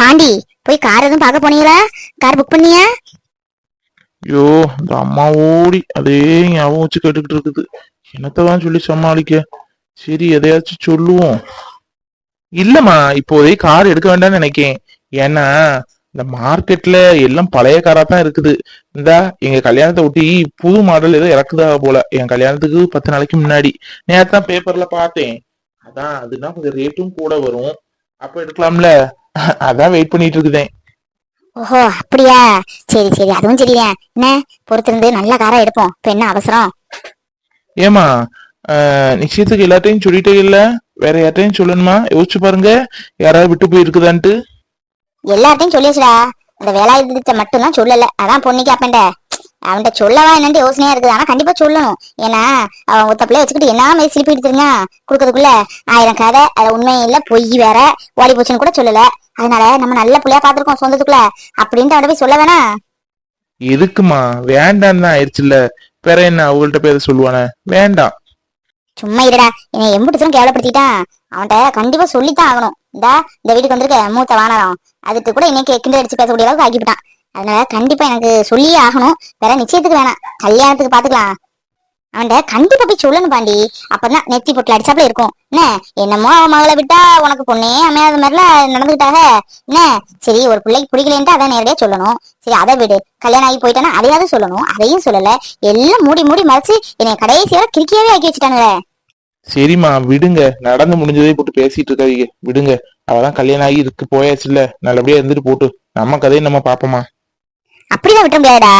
பாண்டி போய் கார் எதுவும் பார்க்க போனீங்களா? கார் புக் பண்ணியா? ஐயோ இந்த அம்மா ஓடி அதே ஞாபகம் வச்சு கேட்டுக்கிட்டு இருக்குது. என்னத்தான் சொல்லி சமாளிக்க? சரி எதையாச்சும் சொல்லுவோம். இல்லம்மா இப்போதே கார் எடுக்க வேண்டாம்னு நினைக்கேன். ஏன்னா இந்த மார்க்கெட்ல எல்லாம் பழைய காரா தான் இருக்குது. இந்தா எங்க கல்யாணத்தை ஒட்டி புது மாடல் ஏதோ இறக்குதா போல. என் கல்யாணத்துக்கு பத்து நாளைக்கு முன்னாடி. நேரத்தான் பேப்பர்ல பார்த்தேன். அதான் அதுனா கொஞ்சம் ரேட்டும் கூட வரும். அப்ப எடுக்கலாம்ல? அதான் வெயிட் பண்ணிட்டு இருக்குதேன் ஓஹோ அப்படியா? சரி சரி அதுவும் சரிதான். என்ன? பொறுத்திருந்து நல்ல காரா எடுப்போம். இப்ப என்ன அவசரம்? ஏமா நிச்சயத்துக்கு எல்லாத்தையும் சொல்லிட்டே இல்ல? வேற யார்ட்டையும் சொல்லணுமா? யோசிச்சு பாருங்க. யாராவது விட்டு போயிருக்குதான்ட்டு. எல்லார்ட்டையும் சொல்லியாச்சுடா. இந்த வேலாயுதத்தை மட்டும்தான் சொல்லல. அதான் பொண்ணுக்கு அப்பண்ட. அவன்கிட்ட சொல்லவா என்னன்னு யோசனையா இருக்குது. ஆனா கண்டிப்பா சொல்லணும். ஏன்னா அவன் ஒத்த பிள்ளை வச்சுக்கிட்டு என்ன மாதிரி சிரிப்பு எடுத்துருங்க கொடுக்கறதுக்குள்ள ஆயிரம் கதை அது உண்மையும் இல்ல பொய் வேற ஓடி போச்சுன்னு கூட சொல்லல. அதனால நம்ம நல்ல பிள்ளையா பாத்துருக்கோம் சொந்தத்துக்குள்ள. அப்படின்ட்டு அவட போய் சொல்ல வேணாம். எதுக்குமா? வேண்டாம் தான் ஆயிடுச்சுல்ல. வேற என்ன அவங்கள்ட்ட பேர் சொல்லுவானே? வேண்டாம். சும்மா இருடா. என்னை எம்பிட்டு கேவலப்படுத்திட்டான். அவன்கிட்ட கண்டிப்பா சொல்லித்தான் ஆகணும். இந்தா இந்த வீட்டுக்கு வந்திருக்க மூத்த வானரம். அதுக்கு கூட இன்னைக்கு கிண்டல் அடிச்சு பேசக்கூடிய அளவுக்கு ஆக்கிவிட்டான். அதனால கண்டிப்பா எனக்கு சொல்லியே ஆகணும். வேற நிச்சயத்துக்கு வேணாம். கல்யாணத்துக்கு பாத்துக்கலாம். அவன்கிட்ட கண்டிப்பா போய் சொல்லணும் பாண்டி. அப்பதான் நெத்தி பொட்டில் அடிச்சாப்புல இருக்கும். என்ன? என்னமோ அவன் மகளை விட்டா உனக்கு பொண்ணே அமையாத மாதிரில நடந்துகிட்டாக. என்ன? சரி ஒரு பிள்ளைக்கு பிடிக்கலன்ட்டு அதை நேரடியா சொல்லணும். சரி அதை விடு. கல்யாணம் ஆகி போயிட்டானா அதையாவது சொல்லணும். அதையும் சொல்லல. எல்லாம் மூடி மூடி மறைச்சு என்னை கடைசி வரை ஆக்கி வச்சுட்டானுங்களே சரிம்மா விடுங்க. நடந்து முடிஞ்சதே போட்டு பேசிட்டு இருக்காதீங்க. விடுங்க. அவதான் கல்யாணம் ஆகி இருக்கு போயாச்சுல்ல. நல்லபடியா இருந்துட்டு போட்டு. நம்ம கதையை நம்ம பாப்போமா அப்படிதான் விட்ட முடியாதுடா.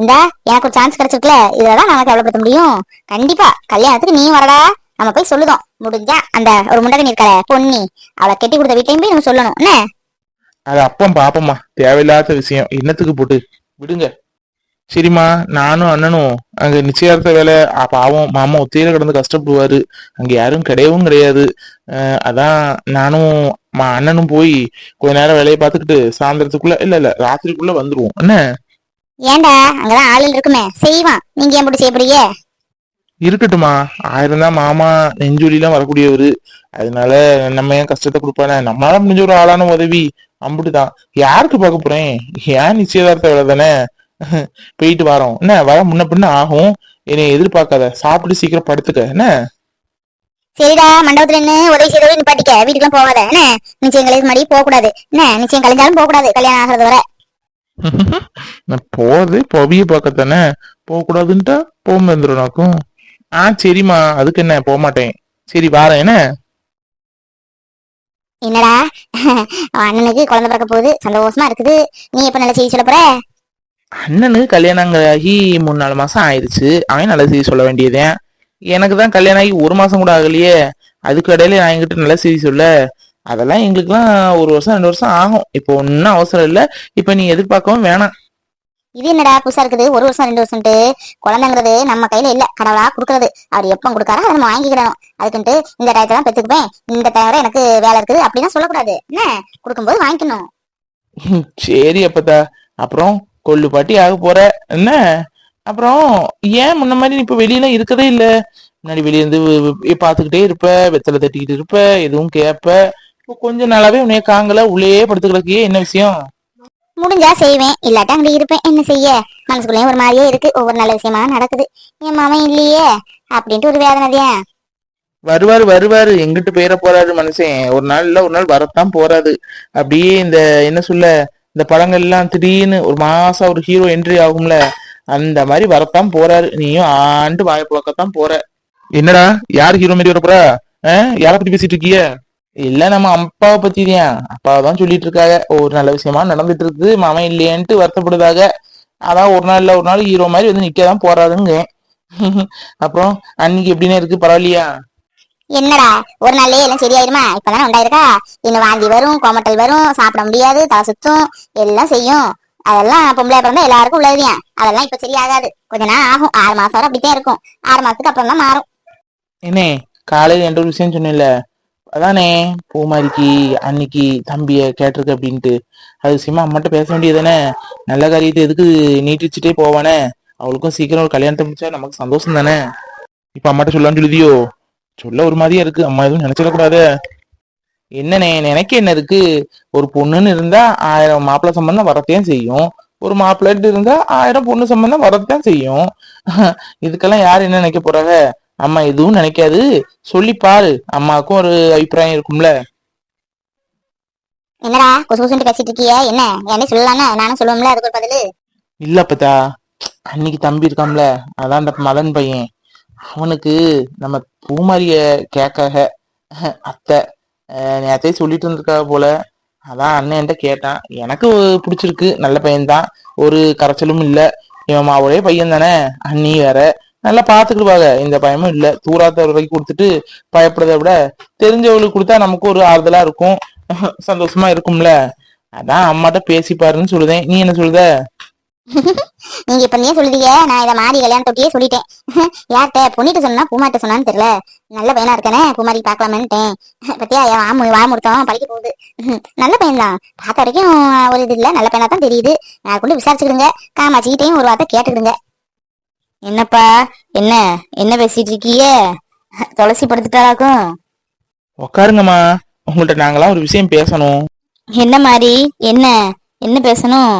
இந்த எனக்கு ஒரு சான்ஸ் கிடைச்சிருக்குல இதுலதான் நான் கவலைப்படுத்த முடியும். கண்டிப்பா கல்யாணத்துக்கு நீ வரடா. நம்ம போய் சொல்லுதோம். முடிஞ்சா அந்த ஒரு முண்டகன் இருக்கல பொன்னி. அவளை கட்டி கொடுத்த வீட்டையும் போய் நம்ம சொல்லணும். என்ன? அது அப்பம் பாப்பம்மா. தேவையில்லாத விஷயம். என்னத்துக்கு போட்டு? விடுங்க. சரிம்மா நானும் அண்ணனும் அங்க நிச்சயார்த்த வேலை. பாவம் மாமா ஒத்தையில கிடந்து கஷ்டப்படுவாரு. அங்க யாரும் கிடையவும் கிடையாது. அதான் நானும் மா அண்ணனும் போய் கொஞ்ச நேரம் வேலையை பார்த்துக்கிட்டு சாயந்தரத்துக்குள்ள இல்ல இல்ல ராத்திரிக்குள்ள வந்துருவோம். என்ன ஏன்டா அங்கதான் ஆளுகள் இருக்குமே. செய்வான். நீங்க ஏன் போட்டு செய்யப்படுங்க இருக்கட்டுமா ஆயிரம் தான் மாமா நெஞ்சொலிலாம் வரக்கூடியவரு. அதனால நம்ம ஏன் கஷ்டத்தை கொடுப்பானே? நம்மளால முடிஞ்ச ஒரு ஆளான உதவி. அம்புட்டுதான். யாருக்கு பார்க்க போறேன்? ஏன் நிச்சயதார்த்த வேலை தானே? போயிட்டு வரோம். என்ன வர முன்ன பின்ன ஆகும். என்னை எதிர்பார்க்காத. சாப்பிட்டு சீக்கிரம் படுத்துக்க. என்ன சரிடா மண்டபத்துல நின்னு உதவி செய்தவரை நிப்பாட்டிக்க. வீட்டுக்குலாம் போகாத. என்ன? நிச்சயம் கல்யாணம் மாதிரி போக கூடாது என்ன? நிச்சயம் கலைஞ்சாலும் போக கூடாது கல்யாணம் ஆகிறது வரை. நான் போறது பொவிய பார்க்கத்தானே? போக கூடாதுன்ட்டா போக வந்துடும் ஆ சரிம்மா. அதுக்கு என்ன? போக மாட்டேன். சரி வாரேன். என்ன? என்னடா? அண்ணனுக்கு குழந்தை பிறக்க போகுது. சந்தோஷமா இருக்குது. நீ எப்ப நல்ல செய்தி சொல்ல போற? அண்ணனுக்கு கல்யாணம் ஆகி மூணு நாலு மாசம் ஆயிடுச்சு அவன் நல்ல செய்தி சொல்ல வேண்டியதேன் எனக்கு தான் கல்யாணம் ஆகி ஒரு மாசம் கூட ஆகலையே. அதுக்கு இடையில நான் என்கிட்ட நல்ல செய்தி சொல்ல அதெல்லாம் எங்களுக்குலாம் ஒரு வருஷம் ரெண்டு வருஷம் ஆகும். இப்போ ஒன்றும் அவசரம் இல்லை. இப்போ நீ எதிர்பார்க்கவும் வேணாம். இது என்னடா புதுசா இருக்குது? ஒரு வருஷம் ரெண்டு வருஷம்ட்டு குழந்தைங்கிறது நம்ம கையில இல்ல. கடவுளா கொடுக்கறது. அவர் எப்ப கொடுக்காரோ அதை நம்ம வாங்கிக்கிடணும் அதுக்குன்ட்டு இந்த டயத்தை தான் பெற்றுக்குப்பேன் இந்த டைம் வரை எனக்கு வேலை இருக்குது. அப்படின்னா சொல்லக்கூடாது. என்ன? கொடுக்கும்போது வாங்கிக்கணும். சரி அப்பதா அப்புறம் கொள்ளு பாட்டி ஆக போற. என்ன? அப்புறம் ஏன் முன்ன மாதிரி நீ இப்ப வெளியில இருக்கதே இல்ல? முன்னாடி வெளிய இருந்து பாத்துக்கிட்டே இருப்ப வெத்தலை தட்டிக்கிட்டு இருப்ப எதுவும் கேப்ப. இப்போ கொஞ்ச நாளாவே உன்னைய காங்கல உள்ளே படுத்து கிடக்கியே என்ன விஷயம்? முடிஞ்சா செய்வேன் இல்லாட்டா அங்க இருப்பேன். என்ன செய்ய? மனசுக்குள்ளேயும் ஒரு மாதிரியே இருக்கு. ஒவ்வொரு நல்ல விஷயமா நடக்குது. என் மாமன் இல்லையே அப்படின்ட்டு ஒரு வேதனைதான் வருவாரு வருவாரு. எங்கிட்டு போயிட போறாரு மனுஷன். ஒரு நாள் இல்ல ஒரு நாள் வரத்தான் போறாரு. அப்படியே இந்த என்ன சொல்ல இந்த படங்கள் எல்லாம் திடீர்னு ஒரு மாசம் ஒரு ஹீரோ என்ட்ரி ஆகும்ல. அந்த மாதிரி வரத்தான் போறாரு. நீயும் ஆண்டு வாய புழக்கத்தான் போற. என்னடா? யார் ஹீரோ மாதிரி வர போறா ஆஹ் யார பத்தி பேசிட்டு இருக்கிய? இல்ல நம்ம அப்பாவை பத்தி தான் அப்பாவை தான் சொல்லிட்டு இருக்காங்க. ஒரு நல்ல விஷயமா நடந்துட்டு இருக்குது. மாமன் இல்லையேன்ட்டு வருத்தப்படுதாக அதான் ஒரு நாள் இல்ல ஒரு நாள் ஹீரோ மாதிரி வந்து நிக்கதான் போறாருங்க. அப்புறம் அன்னைக்கு எப்படின்னு இருக்கு? பரவாயில்லையா? என்னடா? ஒரு நாள்லயே எல்லாம் சரியாயிருமா? இப்பதானே உண்டாயிருக்கா? இன்னும் வாந்தி வரும் கோமட்டல் வரும் சாப்பிட முடியாது தலை சுத்தும். எல்லாம் செய்யும். அதெல்லாம் பொம்பளை பிறந்தா எல்லாருக்கும் உள்ளதுதான் அதெல்லாம் இப்ப சரியாகாது. கொஞ்ச நாள் ஆகும். ஆறு மாசம் வரை அப்படித்தான் இருக்கும். ஆறு மாசத்துக்கு அப்புறம் தான் மாறும். என்னே காலையில என்ற ஒரு விஷயம் சொன்னேன்ல. அதானே பூமாரிக்கு அன்னைக்கு தம்பிய கேட்டிருக்கு அப்படின்ட்டு. அது விஷயமா அம்மாட்ட பேச வேண்டியதானே நல்ல காரியத்தை எதுக்கு நீட்டிச்சுட்டே போவானே? அவளுக்கும் சீக்கிரம் ஒரு கல்யாணத்தை முடிச்சா நமக்கு சந்தோஷம் தானே இப்ப அம்மாட்ட சொல்லலாம்னு சொல்லுதியோ? சொல்ல ஒரு மாதிரியா இருக்கு. அம்மா எதுவும் நினைச்சிடக்கூடாது. என்னண்ணே எனக்கு என்ன இருக்கு ஒரு பொண்ணுன்னு இருந்தா ஆயிரம் மாப்பிள்ளை சம்பந்தம் வரத்தையும் செய்யும். ஒரு மாப்பிள்ளைட்டு இருந்தா ஆயிரம் பொண்ணு சம்பந்தம் வரத்தான் செய்யும். இதுக்கெல்லாம் யார் என்ன நினைக்க போறாங்க? அம்மா எதுவும் நினைக்காது. சொல்லி பாரு. அம்மாவுக்கும் ஒரு அபிப்பிராயம் இருக்கும்ல. என்னடா குசு குசுன்ட்டு பேசிட்டு இருக்கிய? என்ன? என்ன சொல்லலாம்னா நானும் சொல்லுவோம்ல அதுக்கு ஒரு பதிலு? இல்ல அப்பதா அன்னைக்கு தம்பி இருக்கான்ல அதான் அந்த மதன் பையன். அவனுக்கு நம்ம பூமாரிய கேட்காக அத்தை அஹ் சொல்லிட்டு இருந்திருக்கா போல. அதான் அண்ணன் என்கிட்ட கேட்டான். எனக்கு பிடிச்சிருக்கு. நல்ல பையன்தான். ஒரு கரைச்சலும் இல்ல. இவன் மாவுடைய பையன் தானே. அண்ணி வேற. நல்லா பாத்துக்கிடுவாங்க. இந்த பயமும் இல்ல. தூராத்த வரைக்கும் கொடுத்துட்டு பயப்படுறதை விட தெரிஞ்சவங்களுக்கு கொடுத்தா நமக்கு ஒரு ஆறுதலா இருக்கும். சந்தோஷமா இருக்கும்ல. அதான் அம்மாட்ட பேசி பாருன்னு சொல்லுதேன். நீ என்ன சொல்லுத? நீங்க இப்ப நீயே சொல்லுதீங்க. நான் இதை மாடி கல்யாணம் தொட்டியே சொல்லிட்டேன். யார்கிட்ட? பொண்ணிட்டு சொன்னா பூமாட்ட சொன்னான்னு தெரியல. நல்ல பையனா இருக்கானே பூமாரி பாக்கலாமேன்ட்டேன் பத்தியா என் வாமு வாமுடுத்தோம் படிக்க போகுது. நல்ல பையன்தான். பார்த்த வரைக்கும் ஒரு இது இல்ல. நல்ல பையனா தான் தெரியுது. நான் கொண்டு விசாரிச்சுக்கிடுங்க. காமாச்சிக்கிட்டையும் ஒரு வார்த்தை கேட்டுக்கிடுங்க. என்னப்பா? என்ன? என்ன பேசிட்டு இருக்கீங்க? துளசி படுத்துட்டாராக்கும் உக்காருங்கம்மா. உங்கள்ட்ட நாங்களாம் ஒரு விஷயம் பேசணும். என்ன மாதிரி என்ன? என்ன பேசணும்?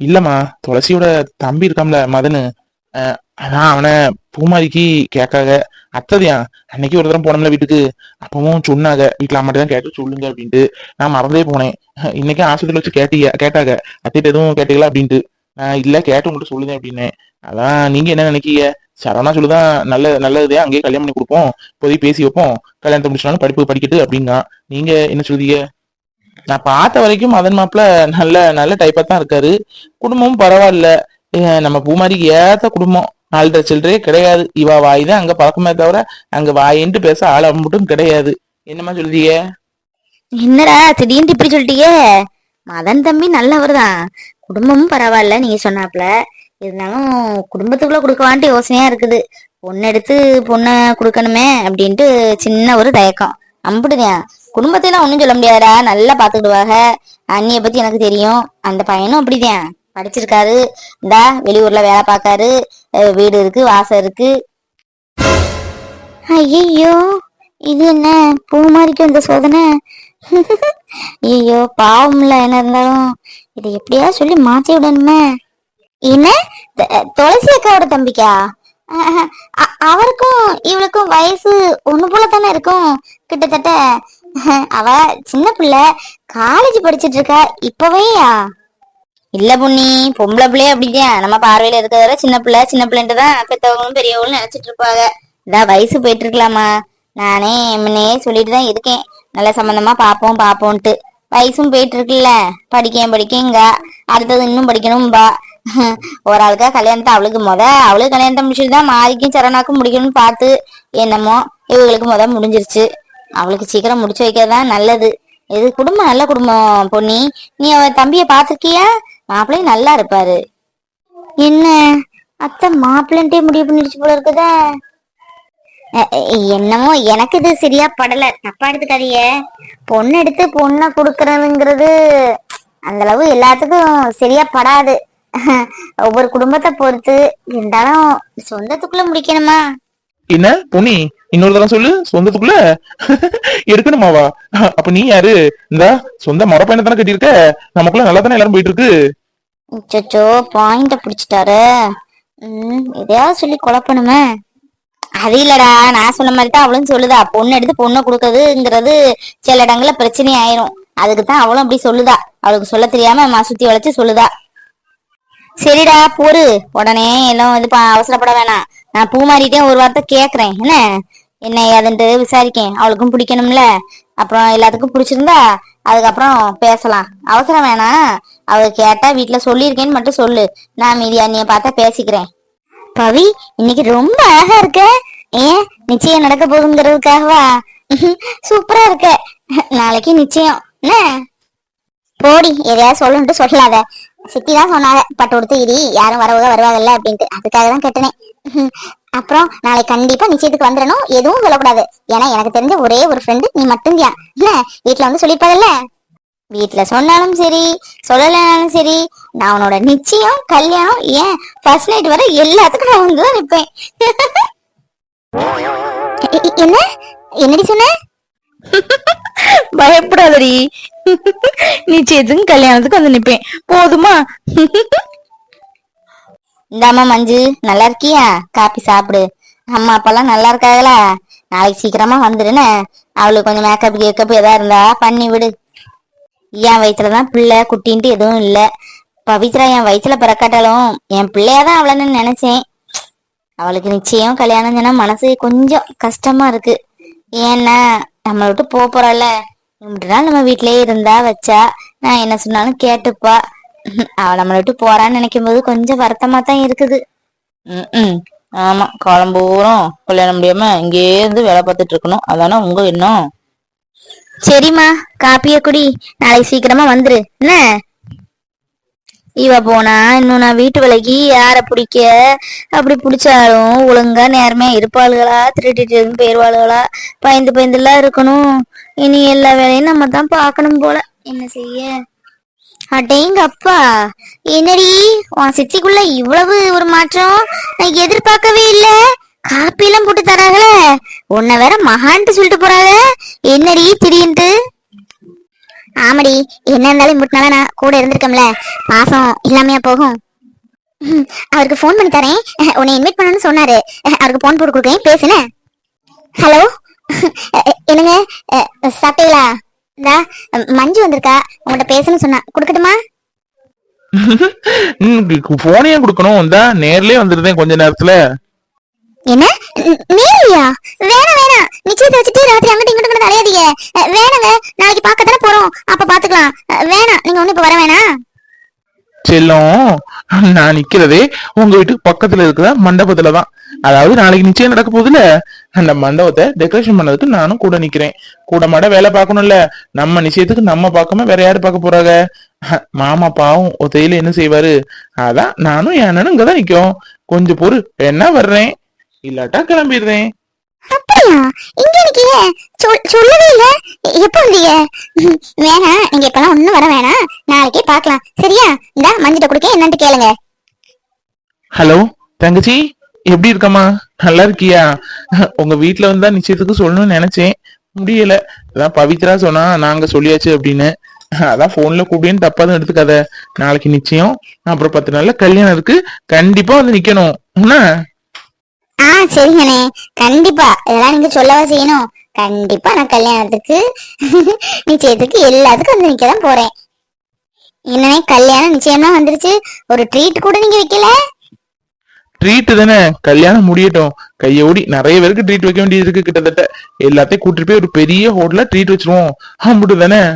இல்லம்மா துளசியோட தம்பி இருக்கான்ல மதனு. அதான் அவனை பூமாரிக்கு கேட்காக. அத்ததையா அன்னைக்கு ஒரு தடவை போனோம்ல வீட்டுக்கு. அப்பவும் சொன்னாங்க வீட்டுல அம்மாட்ட தான் கேட்டு சொல்லுங்க அப்படின்ட்டு. நான் மறந்தே போனேன். இன்னைக்கு ஆஸ்பத்திரியில் வச்சு கேட்டீங்க கேட்டாங்க அத்திட்ட எதுவும் கேட்டீங்களா அப்படின்ட்டு. நான் இல்ல கேட்டு உங்கள்ட்ட சொல்லுங்க அப்படின்னேன். அதான் நீங்க என்ன நினைக்கீங்க? சரவணா சொல்லுதான் நல்ல நல்லதே அங்கேயே கல்யாணம் பண்ணி கொடுப்போம். இப்போதைக்கு பேசி வைப்போம். கல்யாணத்தை முடிச்சாலும் படிப்பு படிக்கட்டு அப்படின்னா. நீங்க என்ன சொல்றீங்க நான் பார்த்த வரைக்கும் மதன் மாப்பிள்ள நல்ல நல்ல டைப்பா தான் இருக்காரு. குடும்பமும் பரவாயில்ல. நம்ம பூமாரிக்கு ஏத்த குடும்பம். நாலு சில்லறையே கிடையாது. இவா வாய் தான் அங்க பழக்கமே தவிர அங்க வாயின்ட்டு பேச ஆள் மட்டும் கிடையாது. என்னம்மா சொல்றீங்க? என்னடா திடீர்னு இப்படி சொல்லிட்டீங்க மதன் தம்பி நல்லவர் தான். குடும்பமும் பரவாயில்ல நீங்க சொன்னாப்ல இருந்தாலும் குடும்பத்துக்குள்ள கொடுக்கவான்ட்டு யோசனையா இருக்குது. பொண்ணு எடுத்து பொண்ணை கொடுக்கணுமே அப்படின்ட்டு சின்ன ஒரு தயக்கம். அம்பிடுதான் குடும்பத்தையெல்லாம் ஒண்ணும் சொல்ல முடியாதா நல்லா பாத்துக்கிடுவாங்க அண்ணிய பத்தி எனக்கு தெரியும். அந்த பையனும் அப்படிதான் படிச்சிருக்காரு. இந்தா வெளியூர்ல வேலை பார்க்காரு. வீடு இருக்கு வாசம் இருக்கு. ஐயோ இது என்ன? பூ மாதிரிக்கும் இந்த சோதனை? ஐயோ பாவம்ல என்ன இருந்தாலும் இதை எப்படியா சொல்லி மாத்தி விடணுமே. என்ன? துளசி அக்காவோட தம்பிக்கா? அஹ், அவருக்கும் இவளுக்கும் வயசு ஒண்ணு போல தானே இருக்கும் கிட்டத்தட்ட. அவ சின்ன பிள்ளை. காலேஜ் படிச்சிட்டு இருக்கா இப்பவேயா? இல்ல புண்ணி பொம்பளை பிள்ளைய அப்படிதான் நம்ம பார்வையில இருக்கிறத சின்ன பிள்ளை சின்ன பிள்ளைன்ட்டு தான் பெத்தவங்களும் பெரியவங்களும் நினைச்சிட்டு இருப்பாங்க இதான் வயசு போயிட்டு இருக்கலாமா நானே முன்னே சொல்லிட்டு தான் இருக்கேன். நல்ல சம்பந்தமா பாப்போம் பாப்போம்ட்டு வயசும் போயிட்டு இருக்குல்ல படிக்கேன் படிக்கேங்க. அடுத்தது இன்னும் படிக்கணும்பா ஒரு ஆளுக்கா கல்யாணத்தை அவளுக்கு முத அவளுக்கு கல்யாணத்தை முடிச்சுட்டு தான் மாறிக்கும் சரணாக்கும் முடிக்கணும்னு பார்த்து என்னமோ இவங்களுக்கு முத முடிஞ்சிருச்சு. அவளுக்கு சீக்கிரம் முடிச்சு வைக்கிறதுதான் நல்லது. இது குடும்பம் நல்ல குடும்பம் பொன்னி. நீ அவன் தம்பிய பாத்திருக்கியா மாப்பிள்ளையும் நல்லா இருப்பாரு. என்ன? அத்தை மாப்பிள்ளன்ட்டே முடிவு பண்ணிடுச்சு போல இருக்குதா. என்னமோ எனக்கு இது சரியா படல. தப்பா எடுத்துக்காதிய பொண்ணு எடுத்து பொண்ணை கொடுக்கறதுங்கிறது அந்த அளவு எல்லாத்துக்கும் சரியா படாது. ஒவ்வொரு குடும்பத்தை பொறுத்து. இருந்தாலும் சொந்தத்துக்குள்ள முடிக்கணுமா? என்ன? பொன்னி இன்னொரு தரம் சொல்லு சொந்தத்துக்குள்ள. எடுக்கணுமாவா அப்ப நீ யாரு? இந்த சொந்த மர பையனை தானே கட்டியிருக்க? நமக்குள்ள நல்லா தானே எல்லாரும் போயிட்டு இருக்கு. சச்சோ பாயிண்ட பிடிச்சிட்டாரு. ம் எதையாவது சொல்லி குழப்பணுமே. அது இல்லடா நான் சொன்ன மாதிரி தான் அவளும் சொல்லுதா. பொண்ணு எடுத்து பொண்ணை கொடுக்கறதுங்கிறது சில இடங்கள்ல பிரச்சனை ஆயிரும் அதுக்கு தான் அவளும் அப்படி சொல்லுதா. அவளுக்கு சொல்ல தெரியாம அம்மா சுத்தி வளைச்சு சொல்லுதா. சரிடா பொறு உடனே எல்லாம் வந்து பா- அவசரப்பட வேணாம். நான் பூ மாறிட்டே ஒரு வார்த்தை கேக்குறேன். என்ன? என்ன ஏதுன்ட்டு விசாரிக்கேன். அவளுக்கும் பிடிக்கணும்ல. அப்புறம் எல்லாத்துக்கும் பிடிச்சிருந்தா அதுக்கப்புறம் பேசலாம். அவசரம் வேணாம். அவ கேட்டா வீட்டுல சொல்லியிருக்கேன்னு மட்டும் சொல்லு. நான் மீதி அண்ணிய பார்த்தா பேசிக்கிறேன். பவி இன்னைக்கு ரொம்ப அழகா இருக்க. ஏன்? நிச்சயம் நடக்க போகுங்கிறதுக்காகவா சூப்பரா இருக்க. நாளைக்கு நிச்சயம். என்ன? போடி எதையாவது சொல்லுன்ட்டு சொல்லாத. சித்தி தான் சொன்னாங்க பட்டு கொடுத்து இடி யாரும் வரவங்க வருவாங்கல்ல அப்படின்ட்டு. அதுக்காக தான் கட்டினேன் அப்புறம் நாளைக்கு கண்டிப்பா நிச்சயத்துக்கு வந்துடணும். எதுவும் சொல்லக்கூடாது ஏன்னா எனக்கு தெரிஞ்ச ஒரே ஒரு ஃப்ரெண்டு நீ மட்டும்தான். என்ன? வீட்டுல வந்து சொல்லிருப்பாங்கல்ல வீட்டுல சொன்னாலும் சரி சொல்லலைனாலும் சரி நான் உன்னோட நிச்சயம் கல்யாணம் ஏன் ஃபர்ஸ்ட் நைட் வர எல்லாத்துக்கும் நான் வந்து தான் நிற்பேன் என்ன? என்னடி சொன்ன? பயப்படாதடி. நிச்சயத்துக்கும் கல்யாணத்துக்கு வந்து நிப்பேன். போதுமா? இந்தாம்மா மஞ்சு நல்லா இருக்கியா? காப்பி சாப்பிடு. அம்மா அப்பெல்லாம் நல்லா இருக்காங்களா நாளைக்கு சீக்கிரமா வந்துடுனே. அவளுக்கு கொஞ்சம் மேக்கப் கேக்கப் எதா இருந்தா பண்ணி விடு. என் வயிற்றுலதான் பிள்ளை குட்டின்ட்டு எதுவும் இல்லை. பவித்ரா என் வயிற்றுல பிறக்காட்டாலும் என் பிள்ளையாதான் அவளன்னு நினைச்சேன். அவளுக்கு நிச்சயம் கல்யாணம் சொன்னா மனசு கொஞ்சம் கஷ்டமா இருக்கு. ஏன்னா நம்மளை விட்டு போக போறாள். இப்படி நாள் நம்ம வீட்டிலேயே இருந்தா வச்சா நான் என்ன சொன்னாலும் கேட்டுப்பா. அவ நம்மளை விட்டு போறான்னு நினைக்கும் போது கொஞ்சம் வருத்தமா தான் இருக்குது. ம் ஆமா காலம் பூரம் கல்யாணம் முடியாம இங்கேயே இருந்து வேலை பார்த்துட்டு இருக்கணும். அதானே உங்க எண்ணம்? சரிம்மா காப்பிய குடி. நாளைக்கு சீக்கிரமா வந்துரு. என்ன? இவ போனா இன்னும் நான் வீட்டு விலைக்கு யார பிடிக்க அப்படி பிடிச்சாலும் ஒழுங்கா நேர்மையா இருப்பாளுகளா திருட்டிட்டு போயிருவாளுகளா பயந்து பயந்துலாம் இருக்கணும். இனி எல்லா வேலையும் நம்ம தான் பார்க்கணும் போல. என்ன செய்ய? அடேங்க அப்பா என்னடி உன் சித்திக்குள்ள இவ்வளவு ஒரு மாற்றம்? நான் எதிர்பார்க்கவே இல்ல. காப்பி எல்லாம் போட்டு தராங்களே. உன்னை வேற மகான்ட்டு சொல்லிட்டு போறாங்க. என்னடி திடீர்னு ஆமாடி என்ன இருந்தாலும் முட்டினால நான் கூட இருந்திருக்கோம்ல. பாசம் இல்லாமையா போகும். அவருக்கு ஃபோன் பண்ணி தரேன். உன்னை இன்வைட் பண்ணணும்னு சொன்னாரு. அவருக்கு ஃபோன் போட்டு கொடுக்கேன் பேசுனேன். ஹலோ என்னங்க? சாப்பிட்டீங்களா? இந்தா மஞ்சு வந்திருக்கா? உங்கள்கிட்ட பேசணும்னு சொன்னா. கொடுக்கட்டுமா? போனையே கொடுக்கணும்? இந்தா நேர்லயே வந்துருந்தேன் கொஞ்ச நேரத்துல. என்ன? நேர்லையா? வேணாம் வேணாம். நிச்சயத்தை வச்சுட்டு ராத்திரி அங்கிட்டு இங்கிட்டு கூட அலையாதீங்க வேணாங்க. நாளைக்கு பார்க்க தானே போறோம். அப்ப பாத்துக்கலாம் வேணாம். நீங்க ஒண்ணு இப்ப வர வேணாம். செல்லம் நான் நிக்கிறதே உங்க வீட்டுக்கு பக்கத்துல இருக்கிற மண்டபத்துல தான் அதாவது நாளைக்கு நிச்சயம் நடக்க போகுதுல அந்த மண்டபத்தை டெக்கரேஷன் பண்ணதுக்கு நானும் கூட நிக்கிறேன். கூட மாட வேலை பார்க்கணும்ல. நம்ம நிச்சயத்துக்கு நம்ம பார்க்காம வேற யாரு பார்க்க போறாங்க? மாமா பாவம் ஒத்தையில என்ன செய்வாரு? அதான் நானும் என் அண்ணனும் இங்கதான் நிக்கும் கொஞ்சம் பொறு என்ன வர்றேன். இல்லாட்டா கிளம்பிடுறேன். அப்படியா? இங்க இருக்கீங்க சொல் சொல்லவே இல்ல. எப்போ வந்தீங்க? வேணாம் நீங்க இப்பெல்லாம் ஒண்ணும் வர வேணாம். நாளைக்கே பார்க்கலாம். சரியா? இந்த மஞ்சிட்ட கொடுக்க கேளுங்க. ஹலோ தங்கச்சி? எப்படி இருக்கம்மா? நல்லா இருக்கியா? உங்க வீட்டுல வந்தா நிச்சயத்துக்கு சொல்லணும்னு நினைச்சேன். முடியல. அதான் பவித்ரா சொன்னா நாங்க சொல்லியாச்சு அப்படின்னு. அதான் போன்ல கூப்பிடுன்னு தப்பா தான் எடுத்துக்காத. நாளைக்கு நிச்சயம். அப்புறம் பத்து நாள்ல கல்யாணம் இருக்கு. கண்டிப்பா வந்து நிக்கணும். என்ன? ஆ சரிங்கண்ணே. கண்டிப்பா. இதெல்லாம் நீங்க சொல்லவா செய்யணும். கண்டிப்பா நான் கல்யாணத்துக்கு நிச்சயத்துக்கு எல்லாத்துக்கும் வந்து நிக்க தான் போறேன். என்னன்னே கல்யாணம் நிச்சயமா வந்துருச்சு. ஒரு ட்ரீட் கூட நீங்க வைக்கல? ட்ரீட் தானே? கல்யாணம் முடியட்டும். கையோடி நிறைய பேருக்கு ட்ரீட் வைக்க வேண்டியது இருக்கு கிட்டத்தட்ட. எல்லாத்தையும் கூட்டிட்டு போய் ஒரு பெரிய ஹோட்டலா ட்ரீட் வச்சிருவோம். அம்பிட்டு தானே?